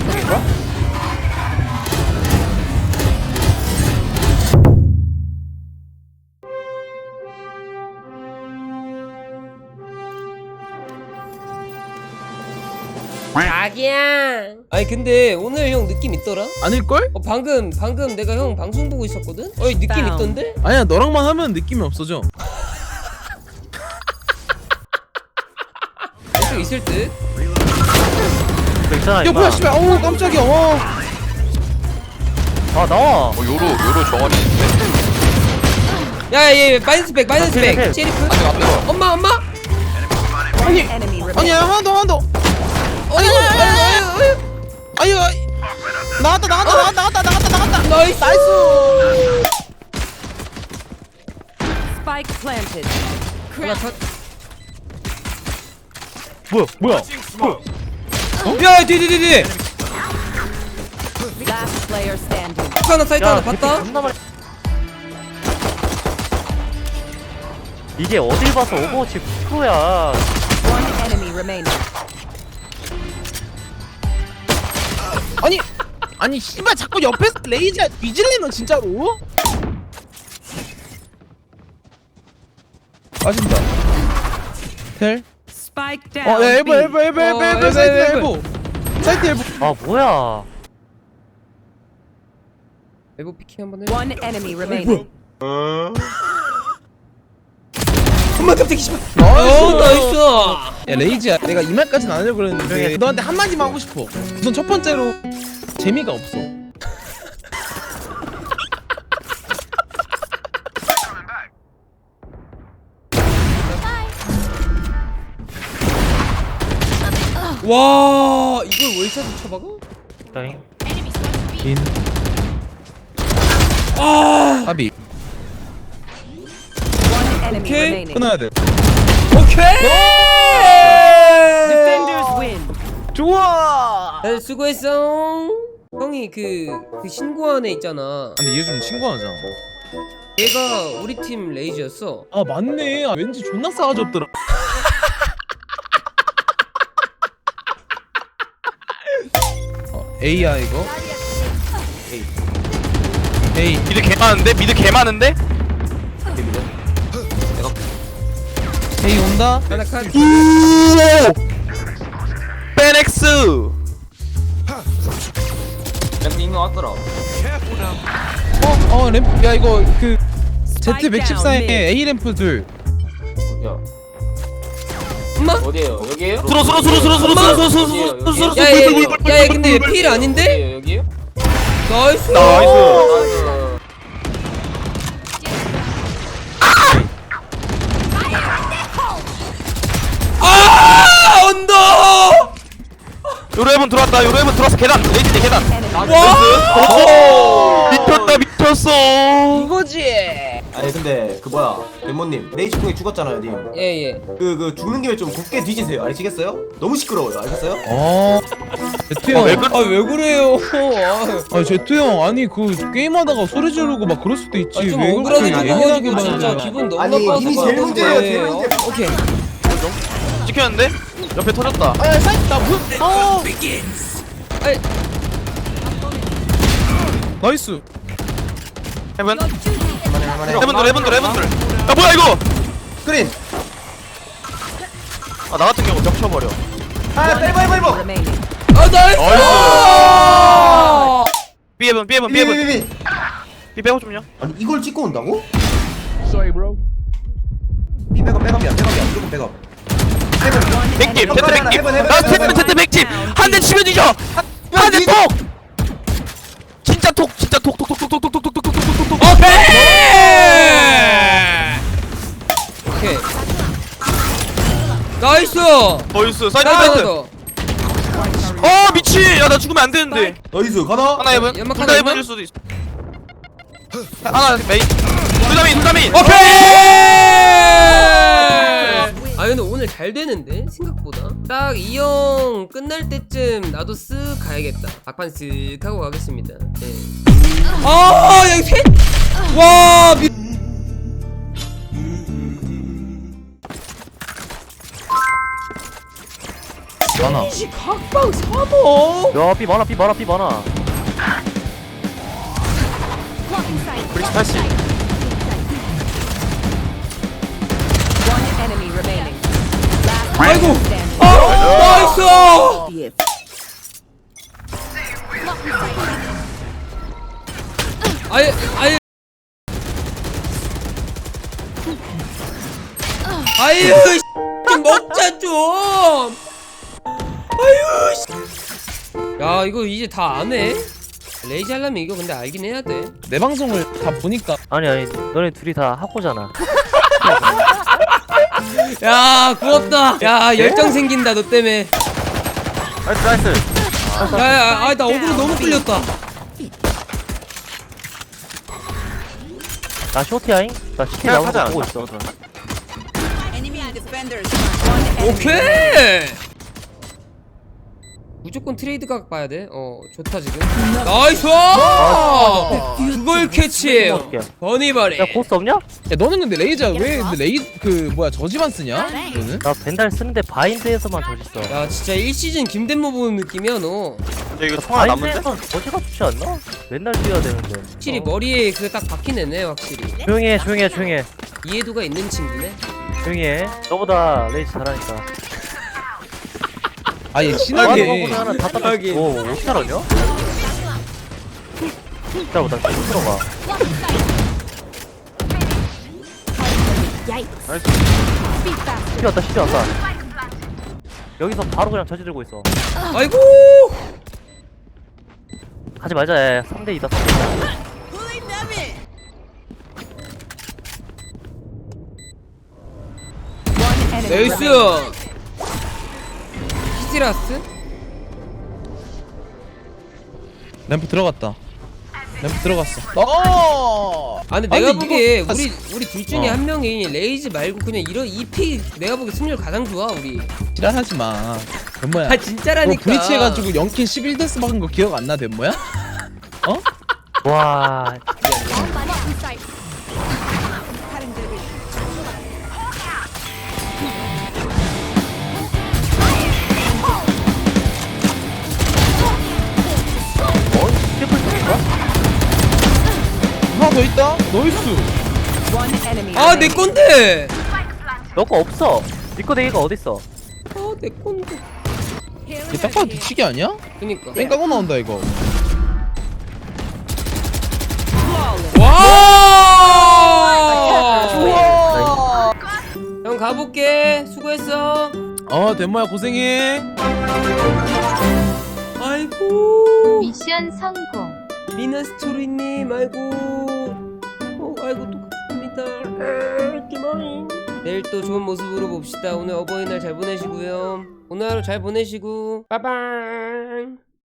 쪽인가? 자기야. 아니 근데 오늘 형 느낌 있더라? 아닐걸? 어 방금 방금 내가 형 방송 보고 있었거든. 어 느낌 다운. 있던데? 아니야 너랑만 하면 느낌이 없어져 왼쪽 있을 듯. 괜찮아 야 임마 뭐야 씨발 어우 깜짝이야 어아 나와 어 요로 요로 정원이 있는데 야얘 마이너스 백 마이너스 힐, 힐. 백. 셰리프. 안돼 안돼 엄마 엄마. One enemy remaining. 아니야 한더 한더 아니 아니 아니. 아유 아유. 나갔다 나갔다 나갔다 나갔다 나갔다 나갔다 나이스. 나이스 Spike planted. 하나 컷. 뭐야 뭐야 야 뒤뒤뒤뒤. Last player standing. 하나 사이트 하나 개피 봤다. 존나 많이 이게 어딜 봐서 오버워치 프로야 One enemy remaining. 아니 아니 씨발 자꾸 옆에서 레이저 뒤질래 너 진짜로? 빠진다 텔? Spike down. 어 야, 엘보 B. 엘보 엘보 엘보 어, 엘보 엘보, 사이드 엘보. 사이드 엘보 아 뭐야 엘보 피킹 한번 해. One enemy remaining. 엄마 깜짝이 씨발. 나이스 어 나이스. 야 레이지야 내가 이 말까지는 안 하려고 그랬는데 너한테 한마디만 하고 싶어 우선 첫 번째로 재미가 없어 와 이걸 월샷을 쳐박아? 다행 인아 합이 remaining. 끊어야 돼 오케이. 좋아 네, 수고했어. 형이 그, 그 신고한 애 있잖아. 근데 얘 좀 친구하자 얘가 우리 팀 레이저였어. 아 맞네 아, 왠지 존나 싸가지 없더라 A야 이거? A. 미드 개 많은데? 미드 개 많은데? A 온다? 하나 칸. 페넥스! 어어 램프 야 이거 그 Z Spike down 114에 mid. A 램프 둘 엄마? 어디에요? 여기에요? 수로 수로 수로 수로 수로 수로 수로 수로 수로 수로 야, 얘, 야, 얘 근데 얘 필 아닌데? 여기에요? 여기에요? 나이스. 나이스 나이스. 아, 언더! 요로 해본 들어왔다 요로 해본 들어왔어 계단 레이지 계단 와! 미쳤다 미쳤어 근데 그 뭐야 멤버님 레이지 통에 죽었잖아요 님. 예, 예. 그, 그 죽는 김에 좀 곱게 뒤지세요 아시겠어요? 너무 시끄러워요 알겠어요? 어 제트 형왜 그래? 아, 왜 그래요? 아, 제트 형 아니 그 게임하다가 소리 지르고 막 그럴 수도 있지 아, 좀왜 억울하게 그렇게 진짜 말해 기분 너무 아니, 나빠서 님이 제일 문제예요, 제일 문제. 오케이. 찍혔는데 옆에 터졌다 아 사이트 나 뭐? 어 아이, 나이스 헤븐 헤븐 돌 헤븐 돌 헤븐 돌야 뭐야 이거 그린 아 나 같은 경우 겹쳐버려 아 페이버 페이버 아 나이스 B 헤븐 B 헤븐 B 헤븐 비 빼고 좀요 아니 이걸 찍고 온다고? Sorry 백업 백업이야 백업이야 무조건 백업 백집 제트 백집 나 제트 제트 백집 한 대 치면 이겨 한대 톡! 진짜 톡 진짜 톡톡톡톡톡톡 나이스! 나이스 사이드. 어 미친 야나 죽으면 안 되는데 나이스 가나? 하나 해븐 연막 둘다 하나 해븐일 해븐? 수도 있어 하나 메인 둘다 메인 둘다 메인 오케이! 아 근데 오늘 잘 되는데 생각보다 딱 이 형 끝날 때쯤 나도 쓱 가야겠다 박판 쓱 하고 가겠습니다 네. 아 여기 셋! 와 미... 많아 씨 각방 3억 야, 삐 많아, 삐 많아, 삐 많아. 브릿지 80 One enemy remaining. Last 아이고 stand. 아 나이스 아예 아예 아유 씨, 좀 먹자 좀 아유 씨. 야 이거 이제 다 안해 레이지 하려면 이거 근데 알긴 해야 돼. 내 방송을 다 보니까. 아니, 아니, 너네 둘이 다 학고잖아. 야 부럽다. 야 열정 생긴다 너 때문에. 나이스 나이스. 야야 아나 얼굴 너무 끌렸다. 나 쇼티야잉? 나 시티 나오는 거 보고 있어. 오케이 무조건 트레이드 각 봐야 돼. 어 좋다 지금. 나이스. 그걸 캐치. 어떡해. 버니버리. 야, 고스 없냐? 야 너는 근데 레이저 왜 근데 레이 그 뭐야 저지만 쓰냐? 너는? 나 벤달 쓰는데 바인드에서만 저지 써. 야 진짜 1시즌 김대모 보는 느낌이야 너. 근데 이거 총알 남는데? 바인드에선 저지가 좋지 않나? 맨날 뛰어야 되는데. 확실히 어. 머리에 그게 딱 박힌 애네 확실히. 조용히 해, 조용히 해, 조용히 해. 이해도가 있는 친구네. 조용히 해. 너보다 레이스 잘하니까. 아얘 하는 친하게 하나 다 따라. 하긴. 오, 어떻게 알았냐? 기다려봐, 나 계속 들어가. 나이스 시리 왔다, 시리 왔다. 여기서 바로 그냥 저지 들고 있어. 아이고. 하지 말자, 야, 3대2다, 3대2다. One enemy 나이스. remaining. 히티라스? 램프 들어갔다 램프 들어갔어 어! 아 아니, 내가 이거- 보기에 아, 우리 우리 둘 중에 어. 한 명이 레이즈 말고 그냥 이런 이픽 내가 보기 승률 가장 좋아 우리. 지랄하지 마 덴모야 아 너 진짜라니까. 브리치 해가지고 0킬 11데스 박은 거 기억 안 나 덴모야? 어? 와, 더 있다? 나이스. 아 내. 건데. 너 거 없어. 니꺼 내기가 어딨어? 아 내 건데. 얘딱 봐도 뒤치기 아니야? 그니까. 뺑 까고 나온다 이거 와! 형 가볼게. 수고했어. 어 덴모야 고생해 아이고. 미션 성공. 미나스토리님 아이고. 어 아이고 또 감사합니다. 기마이. 내일 또 좋은 모습으로 봅시다. 오늘 어버이날 잘 보내시고요. 오늘 하루 잘 보내시고. 빠방.